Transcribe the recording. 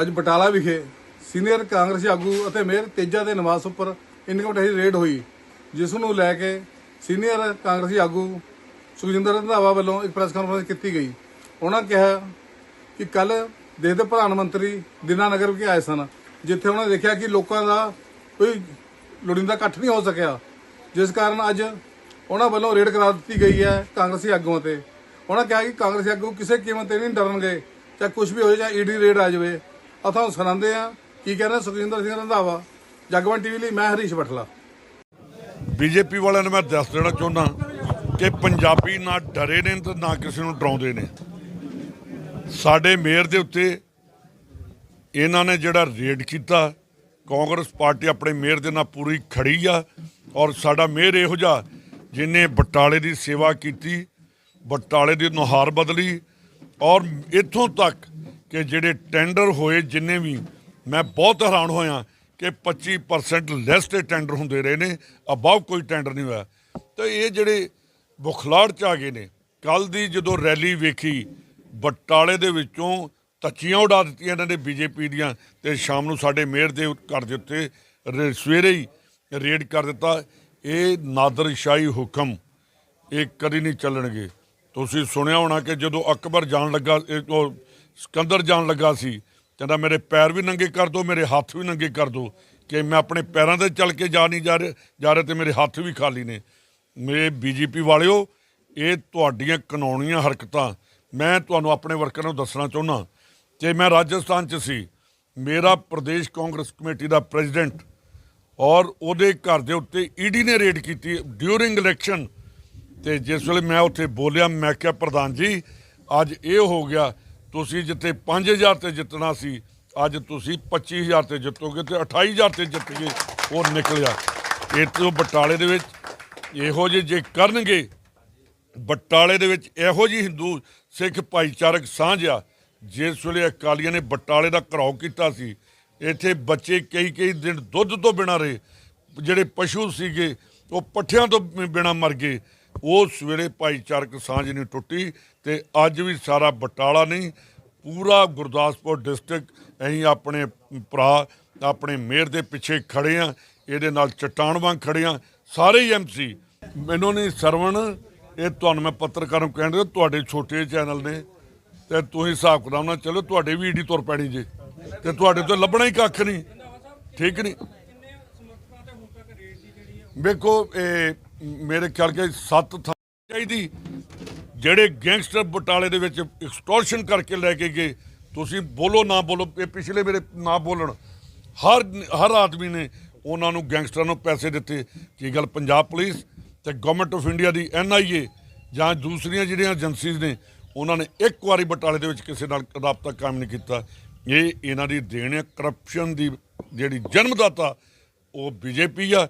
ਅੱਜ ਬਟਾਲਾ ਵਿਖੇ ਸੀਨੀਅਰ ਕਾਂਗਰਸੀ ਆਗੂ ਅਤੇ ਮੇਅਰ ਤੇਜਾ ਦੇ ਨਿਵਾਸ ਉੱਪਰ ਇਨਕਮ ਟੈਕਸ ਰੇਡ ਹੋਈ, ਜਿਸ ਨੂੰ ਲੈ ਕੇ ਸੀਨੀਅਰ ਕਾਂਗਰਸੀ ਆਗੂ ਸੁਖਜਿੰਦਰ ਰੰਧਾਵਾ ਵੱਲੋਂ ਇੱਕ ਪ੍ਰੈਸ ਕਾਨਫਰੰਸ ਕੀਤੀ ਗਈ। ਉਹਨਾਂ ਕਿਹਾ ਕਿ ਕੱਲ ਦੇਸ਼ ਦੇ ਪ੍ਰਧਾਨ ਮੰਤਰੀ ਦਿਨਾਨਗਰ ਵਿਖੇ ਆਏ ਸਨ, ਜਿੱਥੇ ਉਹਨਾਂ ਦੇਖਿਆ ਕਿ ਲੋਕਾਂ ਦਾ ਕੋਈ ਲੋੜੀਂਦਾ ਇਕੱਠ ਨਹੀਂ ਹੋ ਸਕਿਆ। ਜਿਸ ਕਾਰਨ ਅੱਜ ਉਹਨਾਂ ਵੱਲੋਂ ਰੇਡ ਕਰਾ ਦਿੱਤੀ ਗਈ ਹੈ ਕਾਂਗਰਸੀ ਆਗੂਆਂ ਤੇ। ਉਹਨਾਂ ਕਿਹਾ ਕਿ ਕਾਂਗਰਸੀ ਆਗੂ ਕਿਸੇ ਕੀਮਤ ਤੇ ਨਹੀਂ ਡਰਨਗੇ, ਚਾਹੇ ਕੁਝ ਵੀ ਹੋਏ ਜਾਂ ਈਡੀ ਰੇਡ ਆ ਜਾਵੇ। ਆ ਤੁਹਾਨੂੰ ਸੁਣਾਉਂਦੇ ਆ ਕੀ ਕਹਿ ਕਹਿੰਦੇ ਸੁਖਜਿੰਦਰ ਸਿੰਘ ਰੰਧਾਵਾ, ਜਗਵੰਤ ਟੀਵੀ ਲਈ ਮੈਂ ਹਰੀਸ਼ ਬਠਲਾ। ਬੀਜੇਪੀ ਵਾਲਿਆਂ ਨੂੰ ਮੈਂ ਦੱਸ ਦੇਣਾ ਚਾਹੁੰਦਾ ਕਿ ਪੰਜਾਬੀ ਨਾ ਡਰੇ ਨੇ ਤੇ ਨਾ ਕਿਸੇ ਨੂੰ ਡਰਾਉਂਦੇ ਨੇ। ਸਾਡੇ ਮੇਅਰ ਦੇ ਉੱਤੇ ਇਹਨਾਂ ਨੇ ਜਿਹੜਾ ਰੇਡ ਕੀਤਾ, ਕਾਂਗਰਸ ਪਾਰਟੀ ਆਪਣੇ ਮੇਅਰ ਦੇ ਨਾਲ ਪੂਰੀ ਖੜੀ ਆ ਔਰ ਸਾਡਾ ਮੇਅਰ ਇਹੋ ਜਿਹਾ ਜਿਨੇ ਬਟਾਲੇ ਦੀ ਸੇਵਾ ਕੀਤੀ, ਬਟਾਲੇ ਦੀ ਨੁਹਾਰ ਬਦਲੀ ਔਰ ਇੱਥੋਂ ਤੱਕ ਕਿ ਜਿਹੜੇ ਟੈਂਡਰ ਹੋਏ ਜਿੰਨੇ ਵੀ, ਮੈਂ ਬਹੁਤ ਹੈਰਾਨ ਹੋਇਆ ਕਿ 25% ਲੈਸ ਤੇ ਟੈਂਡਰ ਹੁੰਦੇ ਰਹੇ ਨੇ ਅਬਵ ਕੋਈ ਟੈਂਡਰ ਨਹੀਂ ਹੋਇਆ। ਤੇ ਇਹ ਜਿਹੜੇ ਬੁਖਲਾੜ ਚ ਆ ਗਏ ਨੇ, ਕੱਲ ਦੀ ਜਦੋਂ ਰੈਲੀ ਵੇਖੀ, ਬਟਾਲੇ ਦੇ ਵਿੱਚੋਂ ਤੱਚੀਆਂ ਉਡਾ ਦਿੱਤੀਆਂ ਇਹਨਾਂ ਨੇ ਬੀਜੇਪੀ ਦੀਆਂ ਤੇ ਸ਼ਾਮ ਨੂੰ ਸਾਡੇ ਮੇਅਰ ਦੇ ਘਰ ਦੇ ਉੱਤੇ ਰੇ- ਸਵੇਰੇ ਹੀ ਰੇਡ ਕਰ ਦਿੱਤਾ। ਇਹ ਨਾਦਰਸ਼ਾਹੀ ਹੁਕਮ, ਇਹ ਕਦੀ ਨਹੀਂ ਚੱਲਣਗੇ। ਤੁਸੀਂ ਸੁਣਿਆ ਹੋਣਾ ਕਿ ਜਦੋਂ ਅਕਬਰ ਜਾਣ ਲੱਗਾ ਸਿਕੰਦਰ ਜਾਣ ਲੱਗਾ ਸੀ। ਕਹਿੰਦਾ, ਮੇਰੇ ਪੈਰ ਵੀ ਨੰਗੇ ਕਰ ਦਿਓ ਮੇਰੇ ਹੱਥ ਵੀ ਨੰਗੇ ਕਰ ਦਿਓ ਕਿ ਮੈਂ ਆਪਣੇ ਪੈਰਾਂ ਤੇ ਚੱਲ ਕੇ ਜਾ ਨਹੀਂ ਜਾ ਰਿਹਾ ਜਾ ਰਿਹਾ ਤੇ ਮੇਰੇ ਹੱਥ ਵੀ ਖਾਲੀ ਨੇ। ਮੇਰੇ ਬੀਜੇਪੀ ਵਾਲਿਓ, ਇਹ ਤੁਹਾਡੀਆਂ ਕਾਨੂੰਨੀਆਂ ਹਰਕਤਾਂ, ਮੈਂ ਤੁਹਾਨੂੰ ਆਪਣੇ ਵਰਕਰਾਂ ਨੂੰ ਦੱਸਣਾ ਚਾਹੁੰਦਾ। ਕਿ ਮੈਂ ਰਾਜਸਥਾਨ 'ਚ ਸੀ, ਮੇਰਾ ਪ੍ਰਦੇਸ਼ ਕਾਂਗਰਸ ਕਮੇਟੀ ਦਾ ਪ੍ਰੈਜ਼ੀਡੈਂਟ ਔਰ ਉਹਦੇ ਘਰ ਦੇ ਉੱਤੇ ਈਡੀ ਨੇ ਰੇਡ ਕੀਤੀ ਡਿਊਰਿੰਗ ਇਲੈਕਸ਼ਨ। ਤੇ ਜਿਸ ਵੇਲੇ ਮੈਂ ਉੱਥੇ ਬੋਲਿਆ, ਮੈਂ ਕਿਹਾ, ਪ੍ਰਧਾਨ ਜੀ, ਅੱਜ ਇਹ ਹੋ ਗਿਆ ਤੁਸੀਂ ਜਿੱਥੇ 5000 ਤੇ ਜਿੱਤਣਾ ਸੀ, ਅੱਜ ਤੁਸੀਂ 25000 ਤੇ ਜਿੱਤੋਗੇ ਤੇ 28000 ਤੇ ਜਿੱਤ ਗਏ ਉਹ ਨਿਕਲਿਆ। ਇੱਥੋਂ ਬਟਾਲੇ ਦੇ ਵਿੱਚ ਇਹੋ ਜਿਹੇ ਜੇ ਕਰਨਗੇ, ਬਟਾਲੇ ਦੇ ਵਿੱਚ ਇਹੋ ਜਿਹੀ ਹਿੰਦੂ ਸਿੱਖ ਭਾਈਚਾਰਕ ਸਾਂਝ ਆ, ਜਿਸ ਵੇਲੇ ਅਕਾਲੀਆਂ ਨੇ ਬਟਾਲੇ ਦਾ ਘਰਾਓ ਕੀਤਾ ਸੀ, ਇੱਥੇ ਬੱਚੇ ਕਈ ਕਈ ਦਿਨ ਦੁੱਧ ਤੋਂ ਬਿਨਾਂ ਰਹੇ, ਜਿਹੜੇ ਪਸ਼ੂ ਸੀਗੇ, ਉਹ ਪੱਠਿਆਂ ਤੋਂ ਬਿਨਾਂ ਮਰ ਗਏ ਉਸ ਵੇਲੇ ਭਾਈਚਾਰਕ ਸਾਂਝ ਨਹੀਂ ਟੁੱਟੀ ਤੇ ਅੱਜ ਵੀ ਸਾਰਾ ਬਟਾਲਾ ਨਹੀਂ, ਪੂਰਾ ਗੁਰਦਾਸਪੁਰ ਡਿਸਟ੍ਰਿਕਟ, ਅਸੀਂ ਆਪਣੇ ਭਰਾ, ਆਪਣੇ ਮੇਅਰ ਦੇ ਪਿੱਛੇ ਖੜੇ ਆ, ਇਹਦੇ ਨਾਲ ਚਟਾਨ ਵਾਂਗ ਖੜੇ ਆ, ਸਾਰੇ ਹੀ ਐਮਸੀ ਮੈਨੂੰ ਨਹੀਂ ਸਰਵਣ, ਇਹ ਤੁਹਾਨੂੰ ਮੈਂ ਪੱਤਰਕਾਰਾਂ ਨੂੰ ਕਹਿੰਦਾ ਤੁਹਾਡੇ ਛੋਟੇ ਚੈਨਲ ਨੇ, ਤੇ ਤੁਸੀਂ ਹਿਸਾਬ ਕਿਤਾਬ ਨਾਲ ਚਲੋ, ਤੁਹਾਡੇ ਵੀ ਈਡੀ ਤੁਰ ਪੈਣੀ ਜੇ, ਤੇ ਤੁਹਾਡੇ ਤੋਂ ਲੱਭਣਾ ਹੀ ਕੱਖ ਨਹੀਂ, ਠੀਕ ਨਹੀਂ? ਵੇਖੋ, ਇਹ ਮੇਰੇ ਖਿਆਲ ਕੇ ਸੱਤ ਥਾਂ ਚਾਹੀਦੀ, ਜਿਹੜੇ ਗੈਂਗਸਟਰ ਬਟਾਲੇ ਦੇ ਵਿੱਚ ਐਕਸਟੋਰਸ਼ਨ ਕਰਕੇ ਲੈ ਕੇ ਗਏ। ਤੁਸੀਂ ਬੋਲੋ, ਨਾ ਬੋਲੋ, ਇਹ ਪਿਛਲੇ ਮੇਰੇ ਨਾ ਬੋਲਣ। ਹਰ ਹਰ ਆਦਮੀ ਨੇ ਉਹਨਾਂ ਨੂੰ ਗੈਂਗਸਟਰਾਂ ਨੂੰ ਪੈਸੇ ਦਿੱਤੇ। ਕੀ ਗੱਲ ਪੰਜਾਬ ਪੁਲਿਸ ਤੇ ਗਵਰਨਮੈਂਟ ਆਫ ਇੰਡੀਆ ਦੀ ਐਨਆਈਏ ਜਾਂ ਦੂਸਰੀਆਂ ਜਿਹੜੀਆਂ ਏਜੰਸੀਜ਼ ਨੇ, ਉਹਨਾਂ ਨੇ ਇੱਕ ਵਾਰੀ ਬਟਾਲੇ ਦੇ ਵਿੱਚ ਕਿਸੇ ਨਾਲ ਰਾਬਤਾ ਕਾਇਮ ਨਹੀਂ ਕੀਤਾ। ਇਹ ਇਹਨਾਂ ਦੀ ਦੇਣ ਹੈ। ਕਰਪਸ਼ਨ ਦੀ ਜਿਹੜੀ ਜਨਮਦਾਤਾ, ਉਹ ਬੀਜੇਪੀ ਆ।